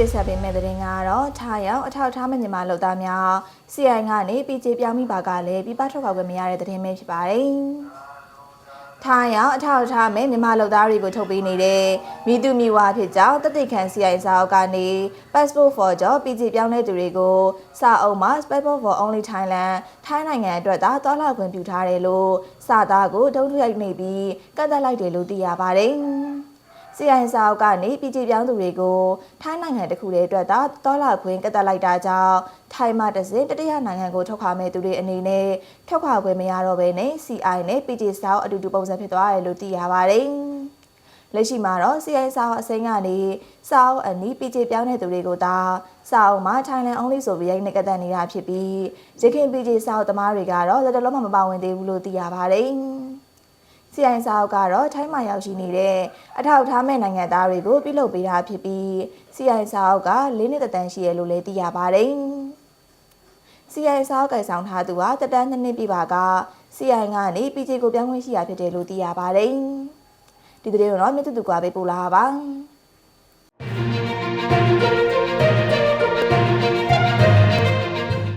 တင်ဆက်ပေးမယ့်သတင်းကတော့ထားရောက်အထောက်အထားမဲ့မြန်မာလုပ်သားများ CI ကနေ PJ ပြောင်းမိပါကလည်းပြပထွက်ခွာခွင့်မရတဲ့သတင်းပဲဖြစ်ပါတယ်။ထားရောက်အထောက်အထားမဲ့မြန်မာလုပ်သားတွေကိုထုတ်ပေးနေတဲ့မိသူမိဝါဖြစ်ကြောင်းတတိခန် CI စာအုပ်ကနေ Passport for Job PJ ပြောင်းတဲ့သူတွေကိုစာအုပ်မှာ Passport for Only Thailand ထိုင်းနိုင်ငံအတွက်သာတောလာခွင့်ပြုထားတယ်လို့စာသားကိုတုံးထွရိုက်နေပြီးကန့်သက်လိုက်တယ်လို့သိရပါတယ်။ CI စာအုပ်ကနေပြည်ကြည်ပြောင်းသူတွေကိုထိုင်းနိုင်ငံတစ်ခုတည်းအတွက်သာတောလာခွင့်ကတ်တက်လိုက်တာကြောင့်ထိုင်းမှတစ်စင်တတိယနိုင်ငံကိုထွက်ခွာမဲ့သူတွေအနေနဲ့ထွက်ခွာခွင့်မရတော့ဘဲနဲ့ CI နဲ့ပြည်ကြည်စာအုပ်အတူတူပုံစံဖြစ်သွားတယ်လို့သိရပါတယ်။လက်ရှိမှာတော့ CI စာအုပ်အစိမ်းကနေစာအုပ်အနီးပြည်ကြည်ပြောင်းတဲ့သူတွေကိုသာစာအုပ်မှာ Thailand only ဆိုပြီးရိုက်နှက်ကတ်နေတာဖြစ်ပြီးရခိုင်ပြည်ကြည်စာအုပ်သမားတွေကတော့လက်တလုံးမှမပါဝင်သေးဘူးလို့သိရပါတယ်။ CI စာအုပ်ကတော့ထိုင်းမှာရောက်ရှိနေတဲ့အထောက်အထားမဲ့နိုင်ငံသားတွေကိုပြုလုပ်ပေးတာဖြစ်ပြီး CI စာအုပ်က၄နှစ်သက်တမ်းရှိရလို့လည်းသိရပါတယ်။ CI စာအုပ်ကိုင်ဆောင်ထားသူဟာတက်တန်းနှစ်နှစ်ပြပါက CI ကနေ PJ ကိုပြောင်းခွင့်ရှိရဖြစ်တယ်လို့သိရပါတယ်။ဒီသတင်းကိုတော့မြတ်သူကပဲပို့လာပါပါ။